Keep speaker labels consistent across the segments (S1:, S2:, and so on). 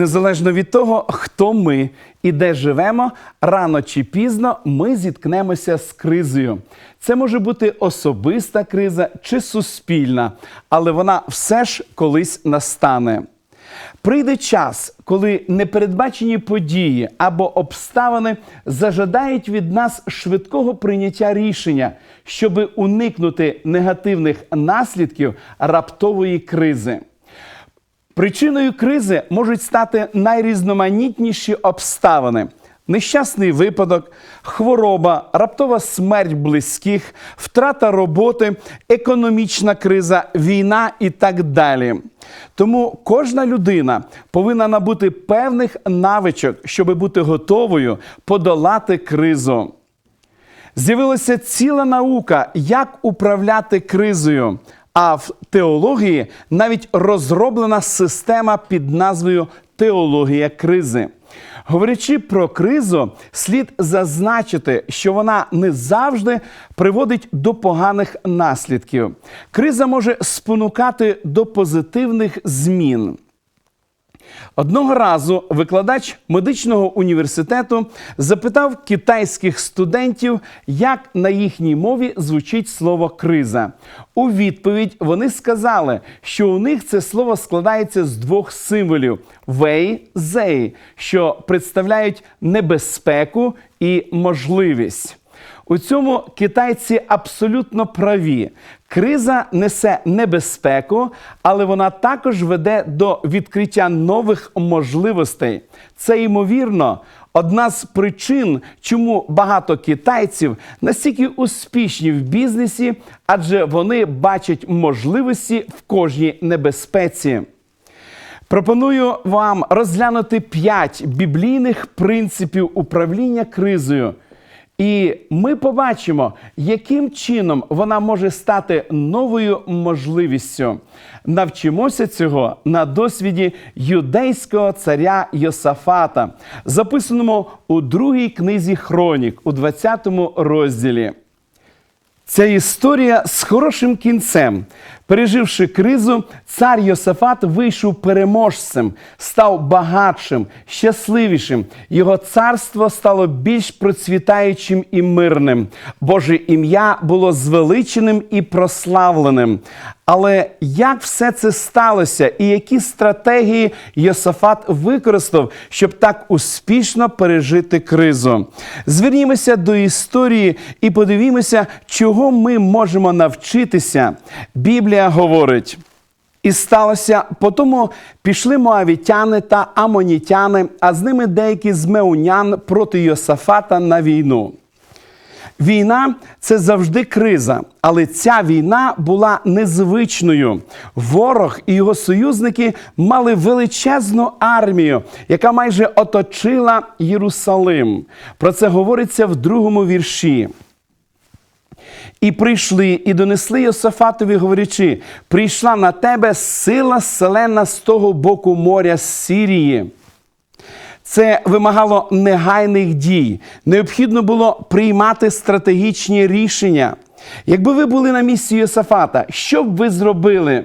S1: Незалежно від того, хто ми і де живемо, рано чи пізно ми зіткнемося з кризою. Це може бути особиста криза чи суспільна, але вона все ж колись настане. Прийде час, коли непередбачені події або обставини зажадають від нас швидкого прийняття рішення, щоби уникнути негативних наслідків раптової кризи. Причиною кризи можуть стати найрізноманітніші обставини: нещасний випадок, хвороба, раптова смерть близьких, втрата роботи, економічна криза, війна і так далі. Тому кожна людина повинна набути певних навичок, щоб бути готовою подолати кризу. З'явилася ціла наука, як управляти кризою. А в теології навіть розроблена система під назвою Теологія кризи. Говорячи про кризу, слід зазначити, що вона не завжди приводить до поганих наслідків. Криза може спонукати до позитивних змін. Одного разу викладач медичного університету запитав китайських студентів, як на їхній мові звучить слово криза. У відповідь вони сказали, що у них це слово складається з двох символів вей зей, що представляють небезпеку і можливість. У цьому китайці абсолютно праві. Криза несе небезпеку, але вона також веде до відкриття нових можливостей. Це ймовірно. Одна з причин, чому багато китайців настільки успішні в бізнесі, адже вони бачать можливості в кожній небезпеці. Пропоную вам розглянути п'ять біблійних принципів управління кризою. І ми побачимо, яким чином вона може стати новою можливістю. Навчимося цього на досвіді юдейського царя Йосафата, записаному у другій книзі Хронік у 20 розділі. Ця історія з хорошим кінцем. Переживши кризу, цар Йосафат вийшов переможцем, став багатшим, щасливішим. Його царство стало більш процвітаючим і мирним. Боже ім'я було звеличеним і прославленим. Але як все це сталося, і які стратегії Йосафат використав, щоб так успішно пережити кризу? Звернімося до історії і подивімося, чого ми можемо навчитися. Біблія говорить. І сталося, потому пішли моавітяни та амонітяни, а з ними деякі з меунян проти Йосафата на війну. Війна це завжди криза, але ця війна була незвичною. Ворог і його союзники мали величезну армію, яка майже оточила Єрусалим. Про це говориться в другому вірші. І прийшли, і донесли Йосафатові, говорячи: прийшла на тебе сила селена з того боку моря з Сирії. Це вимагало негайних дій. Необхідно було приймати стратегічні рішення. Якби ви були на місці Йосафата, що б ви зробили?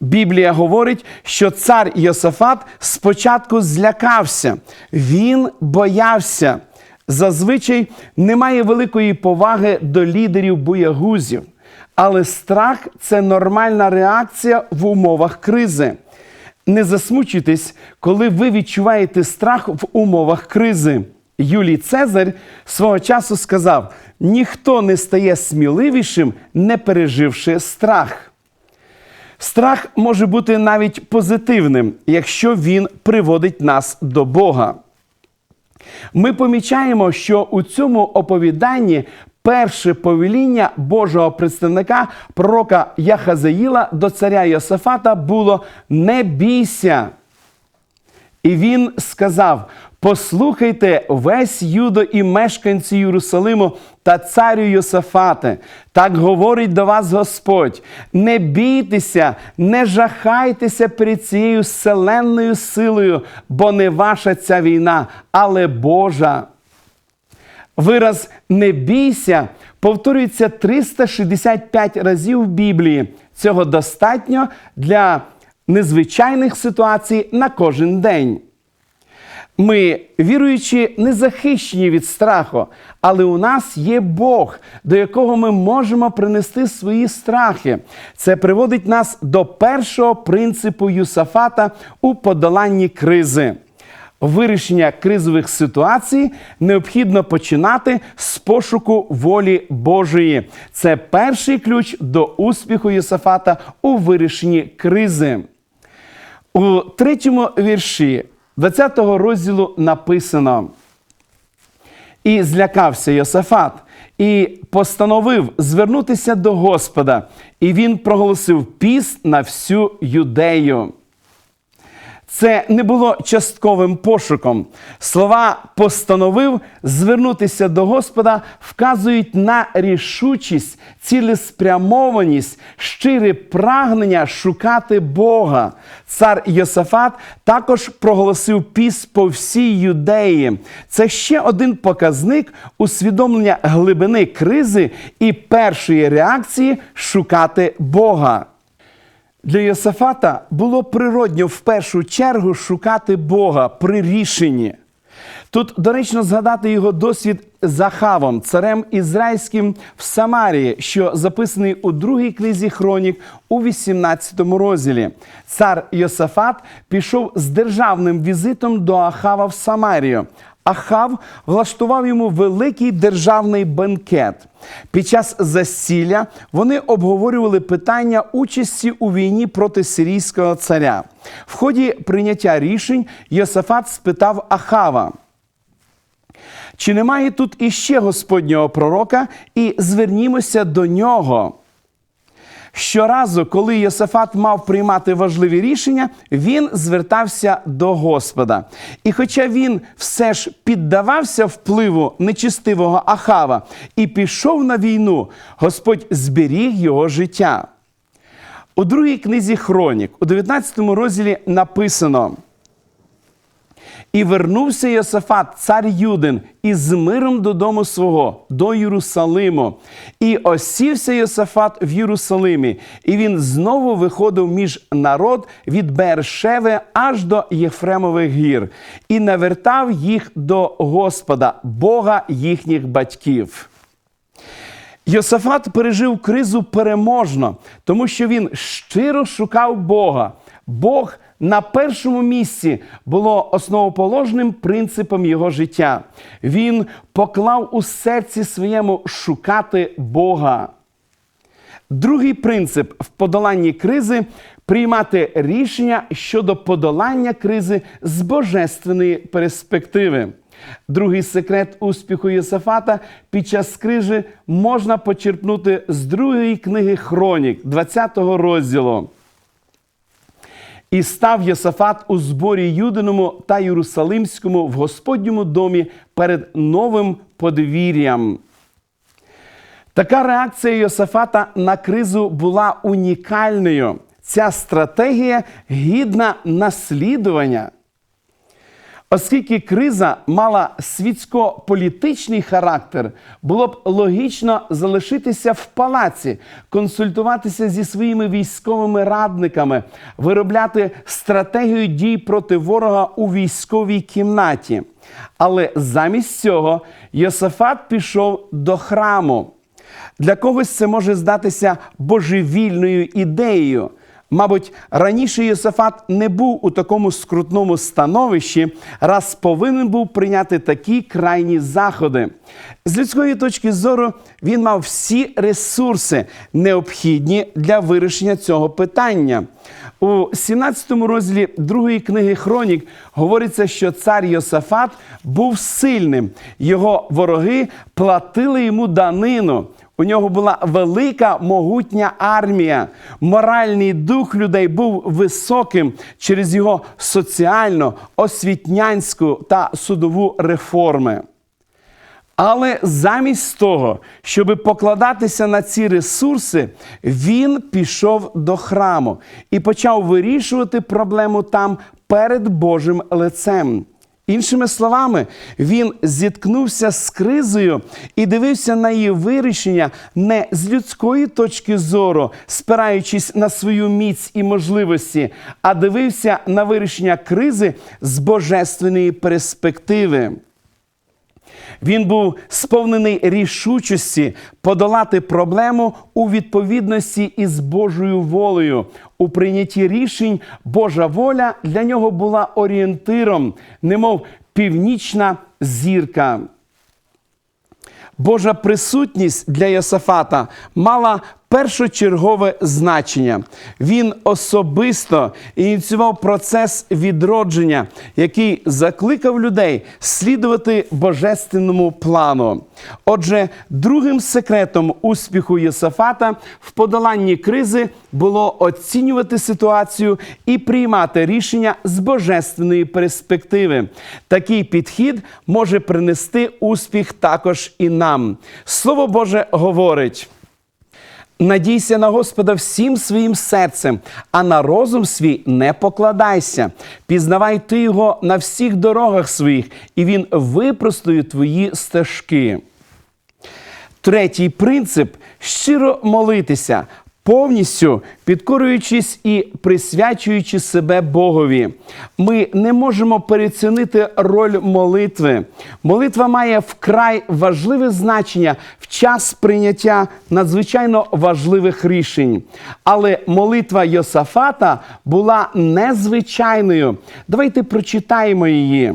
S1: Біблія говорить, що цар Йосафат спочатку злякався, він боявся. Зазвичай немає великої поваги до лідерів боягузів, але страх це нормальна реакція в умовах кризи. Не засмучуйтесь, коли ви відчуваєте страх в умовах кризи. Юлій Цезарь свого часу сказав: ніхто не стає сміливішим, не переживши страх. Страх може бути навіть позитивним, якщо він приводить нас до Бога. Ми помічаємо, що у цьому оповіданні перше повеління Божого представника пророка Яхазаїла до царя Йосафата було не бійся. І він сказав: Послухайте весь Юдо і мешканці Єрусалиму та царю Йосафате. Так говорить до вас Господь. Не бійтеся, не жахайтеся перед цією селенною силою, бо не ваша ця війна, але Божа. Вираз не бійся повторюється 365 разів в Біблії. Цього достатньо для незвичайних ситуацій на кожен день. Ми, віруючи, не захищені від страху, але у нас є Бог, до якого ми можемо принести свої страхи. Це приводить нас до першого принципу Юсафата у подоланні кризи. Вирішення кризових ситуацій необхідно починати з пошуку волі Божої. Це перший ключ до успіху Йосафата у вирішенні кризи. У третьому вірші 20 розділу написано: І злякався Йосафат, і постановив звернутися до Господа, і він проголосив піст на всю юдею. Це не було частковим пошуком. Слова постановив звернутися до Господа вказують на рішучість, цілеспрямованість, щире прагнення шукати Бога. Цар Йосафат також проголосив піс по всій юдеї. Це ще один показник усвідомлення глибини кризи і першої реакції шукати Бога. Для Йосафата було природньо в першу чергу шукати Бога при рішенні. Тут доречно згадати його досвід з Ахавом, царем ізраїльським в Самарії, що записаний у другій книзі Хронік у 18 розділі. Цар Йосафат пішов з державним візитом до Ахава в Самарію. Ахав влаштував йому великий державний бенкет. Під час засілля вони обговорювали питання участі у війні проти сирійського царя. В ході прийняття рішень Йосафат спитав Ахава. Чи немає тут іще Господнього пророка, і звернімося до нього. Щоразу, коли Йосифат мав приймати важливі рішення, він звертався до Господа. І хоча він все ж піддавався впливу нечистивого Ахава і пішов на війну, Господь зберіг його життя. У другій книзі Хронік, у 19 розділі написано. І вернувся Йосафат, цар Юдин, із миром додому свого, до Єрусалиму. І осівся Йосафат в Єрусалимі, і він знову виходив між народ від Бершеви аж до Єфремових гір, і навертав їх до Господа, Бога їхніх батьків. Йосафат пережив кризу переможно, тому що він щиро шукав Бога. Бог на першому місці було основоположним принципом його життя. Він поклав у серці своєму шукати Бога. Другий принцип в подоланні кризи приймати рішення щодо подолання кризи з божественної перспективи. Другий секрет успіху Єсафата під час крижі можна почерпнути з другої книги Хронік, 20 розділу. І став Йосафат у зборі Юдиному та Єрусалимському в Господньому домі перед новим подвір'ям. Така реакція Йосафата на кризу була унікальною. Ця стратегія гідна наслідування. Оскільки криза мала світсько-політичний характер, було б логічно залишитися в палаці, консультуватися зі своїми військовими радниками, виробляти стратегію дій проти ворога у військовій кімнаті. Але замість цього Йосафат пішов до храму. Для когось це може здатися божевільною ідеєю. Мабуть, раніше Йосафат не був у такому скрутному становищі, раз повинен був прийняти такі крайні заходи. З людської точки зору він мав всі ресурси, необхідні для вирішення цього питання. У 17 розділі другої книги Хронік говориться, що цар Йосафат був сильним, його вороги платили йому данину. У нього була велика могутня армія. Моральний дух людей був високим через його соціальну, освітнянську та судову реформи. Але замість того, щоб покладатися на ці ресурси, він пішов до храму і почав вирішувати проблему там перед Божим лицем. Іншими словами, він зіткнувся з кризою і дивився на її вирішення не з людської точки зору, спираючись на свою міць і можливості, а дивився на вирішення кризи з божественної перспективи. Він був сповнений рішучості подолати проблему у відповідності із Божою волею. У прийнятті рішень Божа воля для нього була орієнтиром, немов північна зірка. Божа присутність для Йосафата мала першочергове значення. Він особисто ініціював процес відродження, який закликав людей слідувати божественному плану. Отже, другим секретом успіху Йосафата в подоланні кризи було оцінювати ситуацію і приймати рішення з божественної перспективи. Такий підхід може принести успіх також і нам. Слово Боже говорить. Надійся на Господа всім своїм серцем, а на розум свій не покладайся. Пізнавай ти його на всіх дорогах своїх, і він випростує твої стежки. Третій принцип щиро молитися, повністю підкорюючись і присвячуючи себе Богові. Ми не можемо переоцінити роль молитви. Молитва має вкрай важливе значення в час прийняття надзвичайно важливих рішень. Але молитва Йосафата була незвичайною. Давайте прочитаємо її.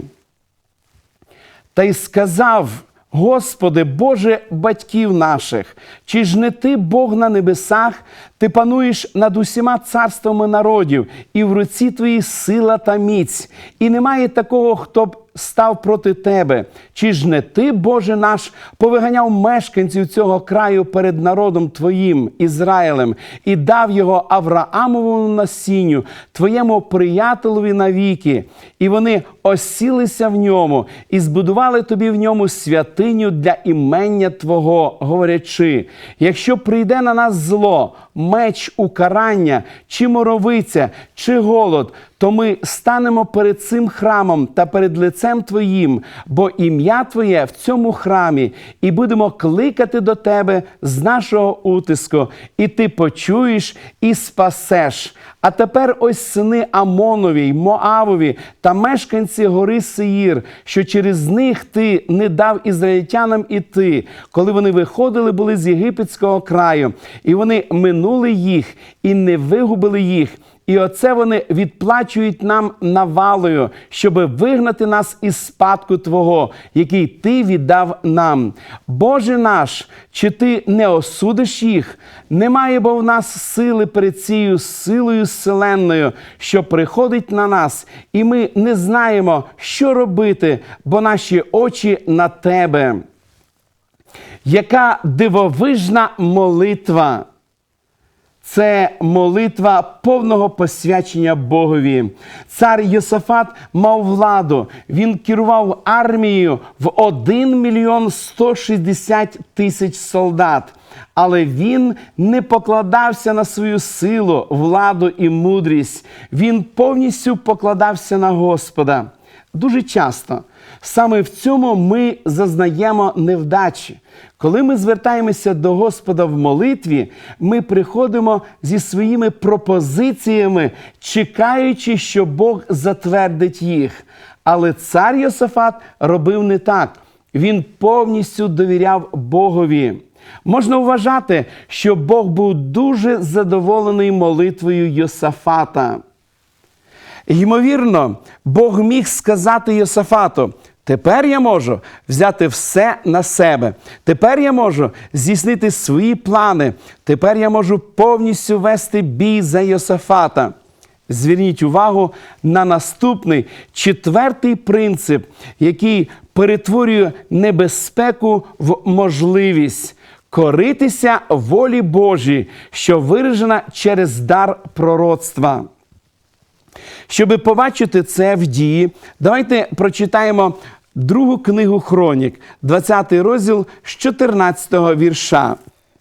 S1: Та й сказав: Господи, Боже батьків наших, чи ж не ти Бог на небесах, ти пануєш над усіма царствами народів, і в руці твоїй сила та міць, і немає такого, хто б став проти тебе. Чи ж не ти, Боже наш, повиганяв мешканців цього краю перед народом Твоїм, Ізраїлем, і дав його Авраамовому насінню, твоєму приятелеві навіки, і вони осілися в ньому і збудували тобі в ньому святиню для імення Твого, говорячи: якщо прийде на нас зло, меч укарання, чи моровиця, чи голод, то ми станемо перед цим храмом та перед лицем Твоїм, бо ім'я Твоє в цьому храмі, і будемо кликати до Тебе з нашого утиску, і ти почуєш і спасеш. А тепер ось сини Амонові, Моавові та мешканці гори Сеїр, що через них ти не дав ізраїльтянам іти, коли вони виходили були з єгипетського краю, і вони минули їх і не вигубили їх. І оце вони відплачують нам навалою, щоби вигнати нас із спадку Твого, який Ти віддав нам. Боже наш, чи ти не осудиш їх? Немає бо в нас сили перед цією силою селенною, що приходить на нас, і ми не знаємо, що робити, бо наші очі на тебе. Яка дивовижна молитва! Це молитва повного посвячення Богові. Цар Йосафат мав владу. Він керував армією в 1 мільйон 160 тисяч солдат. Але він не покладався на свою силу, владу і мудрість. Він повністю покладався на Господа. Дуже часто саме в цьому ми зазнаємо невдачі. Коли ми звертаємося до Господа в молитві, ми приходимо зі своїми пропозиціями, чекаючи, що Бог затвердить їх. Але цар Йосафат робив не так. Він повністю довіряв Богові. Можна вважати, що Бог був дуже задоволений молитвою Йосафата. Ймовірно, Бог міг сказати Йосафату: тепер я можу взяти все на себе. Тепер я можу здійснити свої плани. Тепер я можу повністю вести бій за Йосафата. Зверніть увагу на наступний четвертий принцип, який перетворює небезпеку в можливість коритися волі Божій, що виражена через дар пророцтва. Щоб побачити це в дії, давайте прочитаємо другу книгу Хронік, 20 розділ з 14 вірша.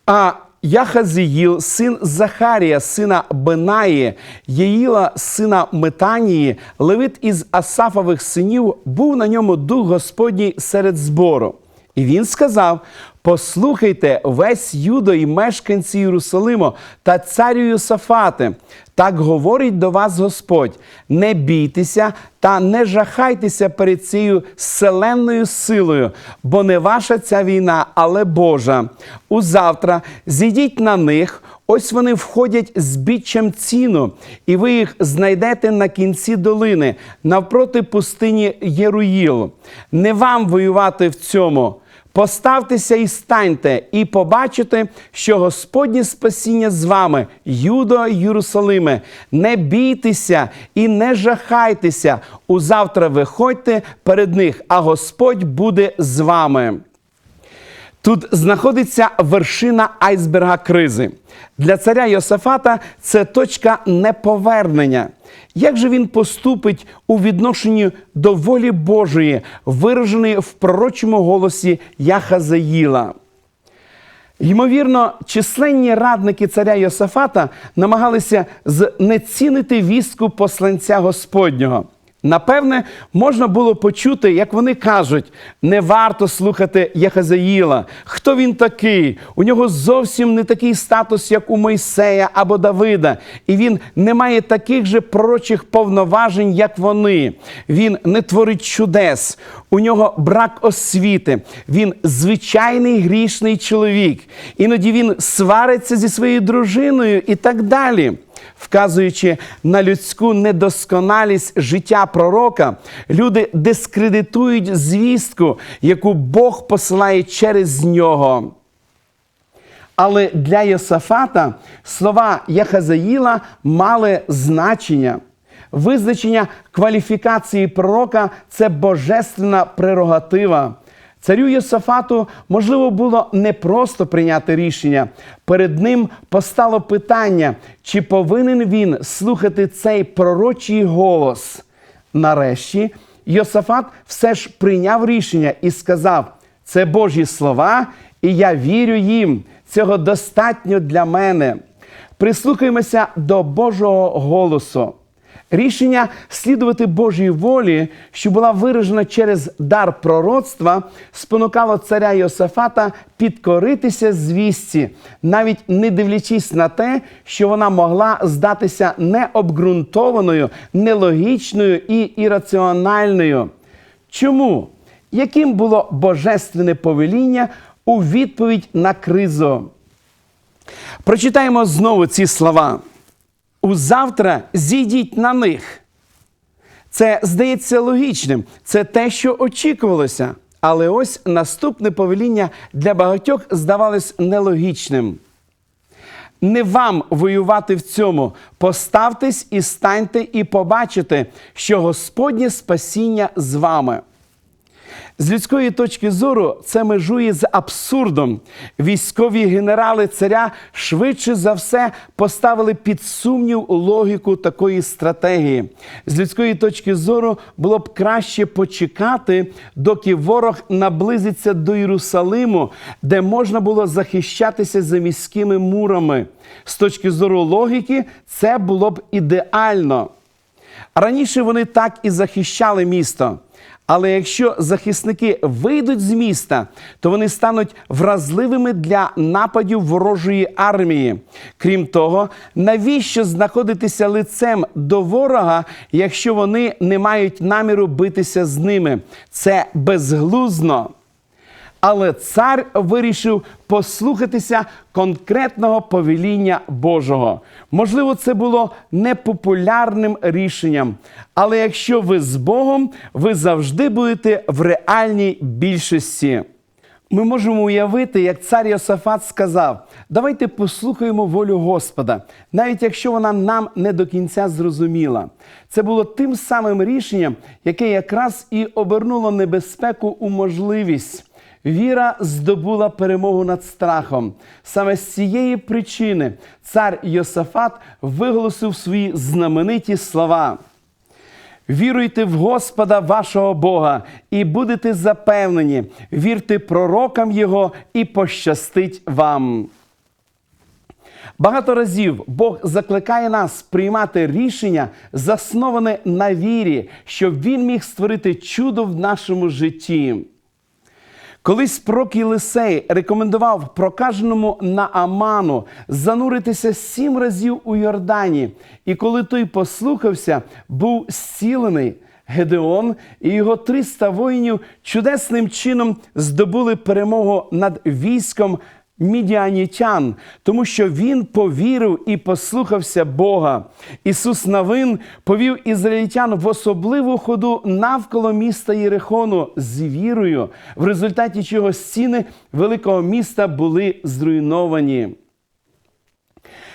S1: А Яхазіїл, син Захарія, сина Бенаї, Єїла, сина Метанії, левит із Асафових синів, був на ньому дух Господній серед збору. І він сказав: Послухайте весь Юдо і мешканці Єрусалиму та царю Йосафати. Так говорить до вас Господь: не бійтеся та не жахайтеся перед цією селенною силою, бо не ваша ця війна, але Божа. Узавтра зійдіть на них. Ось вони входять з біччям ціну, і ви їх знайдете на кінці долини, навпроти пустині Єруїл. Не вам воювати в цьому. Поставтеся і станьте, і побачите, що Господнє спасіння з вами, Юдо Єрусалиме. Не бійтеся і не жахайтеся. Узавтра виходьте перед них, а Господь буде з вами. Тут знаходиться вершина айсберга кризи. Для царя Йосафата це точка неповернення. Як же він поступить у відношенні до волі Божої, вираженої в пророчому голосі Яхазаїла? Ймовірно, численні радники царя Йосафата намагалися знецінити вістку посланця Господнього. Напевне, можна було почути, як вони кажуть: не варто слухати Яхазаїла. Хто він такий? У нього зовсім не такий статус, як у Мойсея або Давида, і він не має таких же пророчих повноважень, як вони. Він не творить чудес. У нього брак освіти. Він звичайний грішний чоловік. Іноді він свариться зі своєю дружиною і так далі. Вказуючи на людську недосконалість життя пророка, люди дискредитують звістку, яку Бог посилає через нього. Але для Йосафата слова Яхазаїла мали значення. Визначення кваліфікації пророка це божественна прерогатива. Царю Йосафату можливо було не просто прийняти рішення. Перед ним постало питання, чи повинен він слухати цей пророчий голос. Нарешті Йосафат все ж прийняв рішення і сказав: це Божі слова, і я вірю їм. Цього достатньо для мене. Прислухаємося до Божого голосу. Рішення слідувати Божій волі, що була виражена через дар пророцтва, спонукало царя Йосафата підкоритися звісті, навіть не дивлячись на те, що вона могла здатися необґрунтованою, нелогічною і ірраціональною. Чому? Яким було божественне повеління у відповідь на кризу? Прочитаємо знову ці слова. Узавтра зійдіть на них. Це здається логічним, це те, що очікувалося. Але ось наступне повеління для багатьох здавалось нелогічним. Не вам воювати в цьому. Поставтесь і станьте, і побачите, що Господнє спасіння з вами. З людської точки зору це межує з абсурдом. Військові генерали царя швидше за все поставили під сумнів логіку такої стратегії. З людської точки зору було б краще почекати, доки ворог наблизиться до Єрусалиму, де можна було захищатися за міськими мурами. З точки зору логіки, це було б ідеально. Раніше вони так і захищали місто. Але якщо захисники вийдуть з міста, то вони стануть вразливими для нападів ворожої армії. Крім того, навіщо знаходитися лицем до ворога, якщо вони не мають наміру битися з ними? Це безглузно. Але цар вирішив послухатися конкретного повеління Божого. Можливо, це було непопулярним рішенням. Але якщо ви з Богом, ви завжди будете в реальній більшості. Ми можемо уявити, як цар Йосафат сказав: давайте послухаємо волю Господа, навіть якщо вона нам не до кінця зрозуміла. Це було тим самим рішенням, яке якраз і обернуло небезпеку у можливість. Віра здобула перемогу над страхом. Саме з цієї причини цар Йосафат виголосив свої знамениті слова. Віруйте в Господа вашого Бога і будете запевнені, вірте пророкам Його і пощастить вам. Багато разів Бог закликає нас приймати рішення, засноване на вірі, щоб Він міг створити чудо в нашому житті. Колись Прок Єлисей рекомендував прокаженому Нааману зануритися сім разів у Йордані, і коли той послухався, був зцілений. Гедеон і його 300 воїнів чудесним чином здобули перемогу над військом мідіанітян, тому що він повірив і послухався Бога. Ісус Навин повів ізраїльтян в особливу ходу навколо міста Єрихону з вірою, в результаті чого стіни великого міста були зруйновані.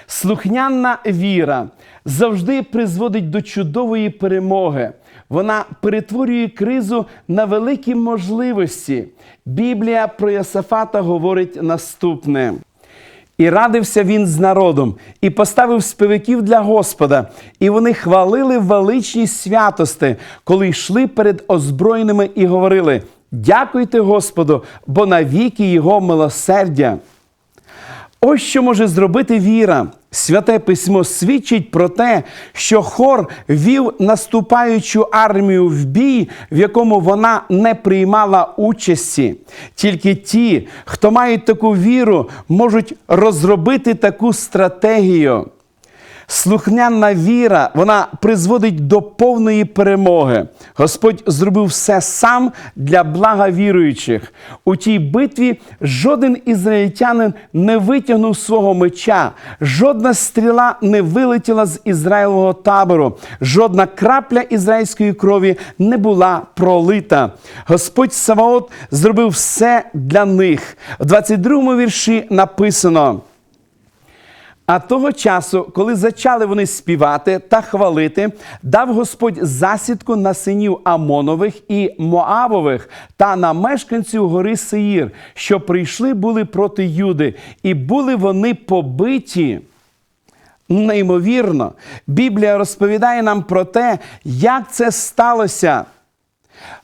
S1: Слухняна віра завжди призводить до чудової перемоги. Вона перетворює кризу на великі можливості. Біблія про Йосафата говорить наступне. І радився він з народом, і поставив співаків для Господа, і вони хвалили величність святости, коли йшли перед озброєними і говорили: Дякуйте Господу, бо навіки Його милосердя. Ось що може зробити віра. Святе письмо свідчить про те, що хор вів наступаючу армію в бій, в якому вона не приймала участі. Тільки ті, хто мають таку віру, можуть розробити таку стратегію. Слухняна віра, вона призводить до повної перемоги. Господь зробив все сам для блага віруючих. У тій битві жоден ізраїльтянин не витягнув свого меча, жодна стріла не вилетіла з Ізраїлового табору, жодна крапля ізраїльської крові не була пролита. Господь Саваот зробив все для них. В 22 вірші написано. А того часу, коли зачали вони співати та хвалити, дав Господь засідку на синів Амонових і Моавових та на мешканців гори Сеїр, що прийшли були проти Юди, і були вони побиті. Неймовірно, Біблія розповідає нам про те, як це сталося.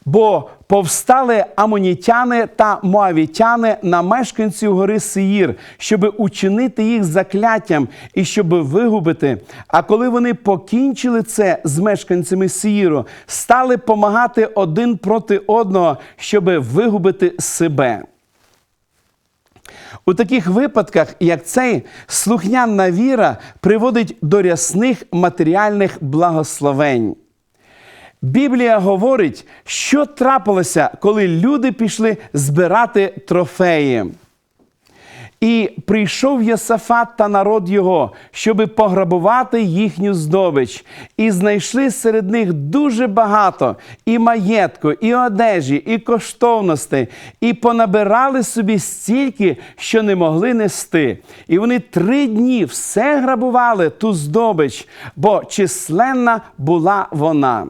S1: Бо повстали амонітяни та моавітяни на мешканців гори Сеїр, щоб учинити їх закляттям і щоб вигубити. А коли вони покінчили це з мешканцями Сеїру, стали помагати один проти одного, щоб вигубити себе. У таких випадках, як цей, слухняна віра приводить до рясних матеріальних благословень. Біблія говорить, що трапилося, коли люди пішли збирати трофеї. І прийшов Єсафат та народ його, щоби пограбувати їхню здобич, і знайшли серед них дуже багато і маєтку, і одежі, і коштовностей, і понабирали собі стільки, що не могли нести. І вони три дні все грабували ту здобич, бо численна була вона.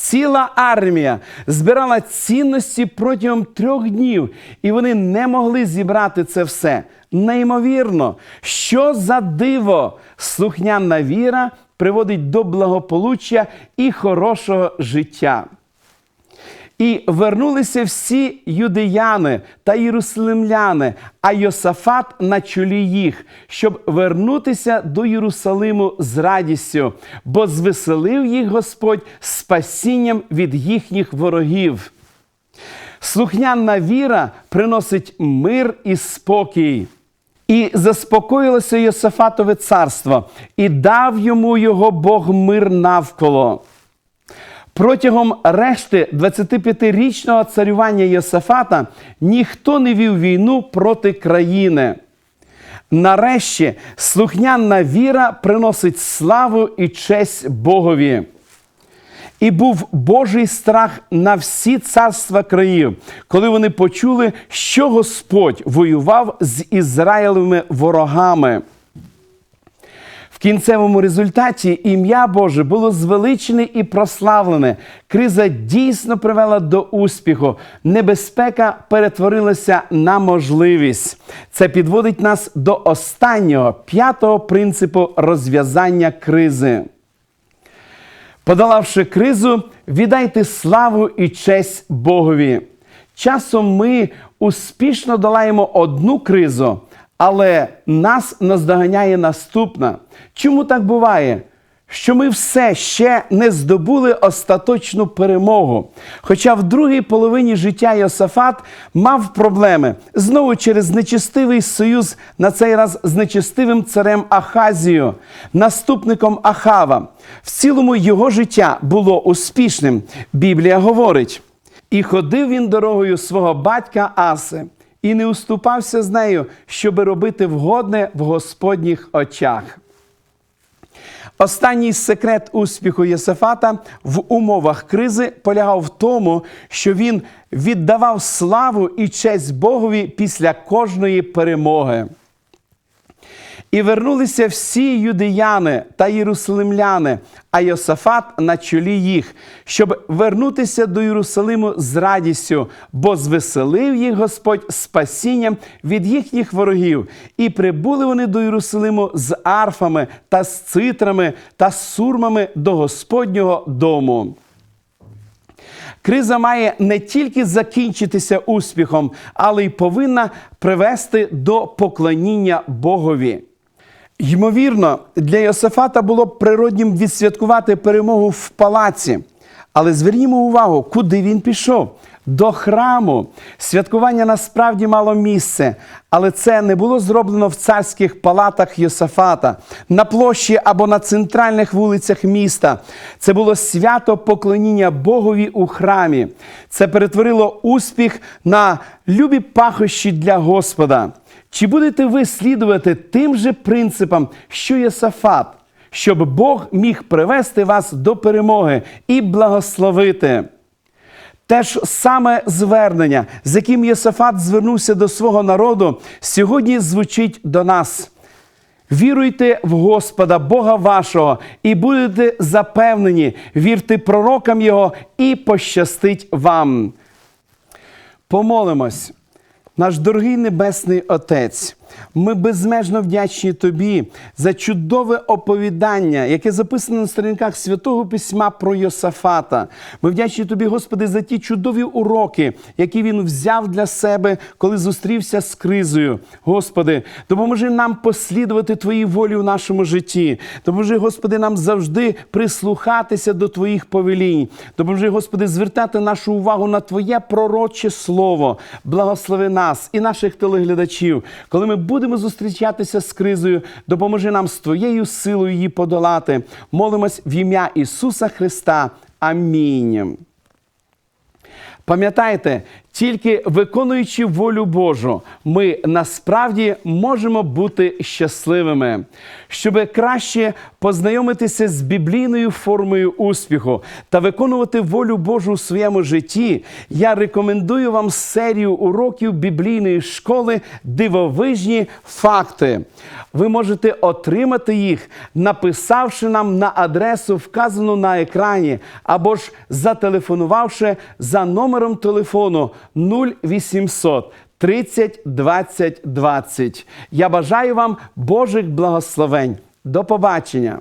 S1: Ціла армія збирала цінності протягом трьох днів, і вони не могли зібрати це все. Неймовірно, що за диво слухняна віра приводить до благополуччя і хорошого життя. І вернулися всі юдеяни та єрусалимляни, а Йосафат на чолі їх, щоб вернутися до Єрусалиму з радістю, бо звеселив їх Господь спасінням від їхніх ворогів. Слухняна віра приносить мир і спокій. І заспокоїлося Йосафатове царство, і дав йому його Бог мир навколо. Протягом решти 25-річного царювання Йосафата ніхто не вів війну проти країни. Нарешті слухняна віра приносить славу і честь Богові. І був Божий страх на всі царства країв, коли вони почули, що Господь воював з Ізраїлевими ворогами. Кінцевому результаті ім'я Боже було звеличене і прославлене. Криза дійсно привела до успіху. Небезпека перетворилася на можливість. Це підводить нас до останнього п'ятого принципу розв'язання кризи. Подолавши кризу, віддайте славу і честь Богові. Часом ми успішно долаємо одну кризу, Але нас наздоганяє наступна. Чому так буває? Що ми все ще не здобули остаточну перемогу. Хоча в другій половині життя Йосафат мав проблеми знову через нечестивий союз, на цей раз з нечестивим царем Ахазією, наступником Ахава. В цілому його життя було успішним. Біблія говорить: і ходив він дорогою свого батька Аси, і не уступався з нею, щоби робити вгодне в Господніх очах. Останній секрет успіху Єсафата в умовах кризи полягав в тому, що він віддавав славу і честь Богові після кожної перемоги. І вернулися всі юдеяни та єрусалимляни, а Йосафат на чолі їх, щоб вернутися до Єрусалиму з радістю, бо звеселив їх Господь спасінням від їхніх ворогів. І прибули вони до Єрусалиму з арфами та з цитрами та з сурмами до Господнього дому. Криза має не тільки закінчитися успіхом, але й повинна привести до поклоніння Богові. Ймовірно, для Йосифата було б природнім відсвяткувати перемогу в палаці. Але звернімо увагу, куди він пішов. До храму. Святкування насправді мало місце, але це не було зроблено в царських палатах Йосафата, на площі або на центральних вулицях міста. Це було свято поклоніння Богові у храмі. Це перетворило успіх на любі пахощі для Господа. Чи будете ви слідувати тим же принципам, що Єсафат, щоб Бог міг привести вас до перемоги і благословити? Те ж саме звернення, з яким Єсафат звернувся до свого народу, сьогодні звучить до нас. Віруйте в Господа, Бога вашого, і будете запевнені, вірте пророкам Його, і пощастить вам. Помолимось. Наш дорогий Небесний Отець, ми безмежно вдячні Тобі за чудове оповідання, яке записано на сторінках Святого Письма про Йосафата. Ми вдячні Тобі, Господи, за ті чудові уроки, які він взяв для себе, коли зустрівся з кризою. Господи, допоможи нам послідувати Твоїй волі в нашому житті. Допоможи, Господи, нам завжди прислухатися до Твоїх повелінь. Допоможи, Господи, звертати нашу увагу на Твоє пророче слово. Благослови нас і наших телеглядачів, коли ми будемо зустрічатися з кризою, допоможи нам з Твоєю силою її подолати. Молимось в ім'я Ісуса Христа. Амінь. Пам'ятайте, тільки виконуючи волю Божу, ми насправді можемо бути щасливими. Щоб краще познайомитися з біблійною формою успіху та виконувати волю Божу у своєму житті, я рекомендую вам серію уроків біблійної школи Дивовижні факти. Ви можете отримати їх, написавши нам на адресу, вказану на екрані, або ж зателефонувавши за номером телефону 0800 30 20 20. Я бажаю вам Божих благословень. До побачення!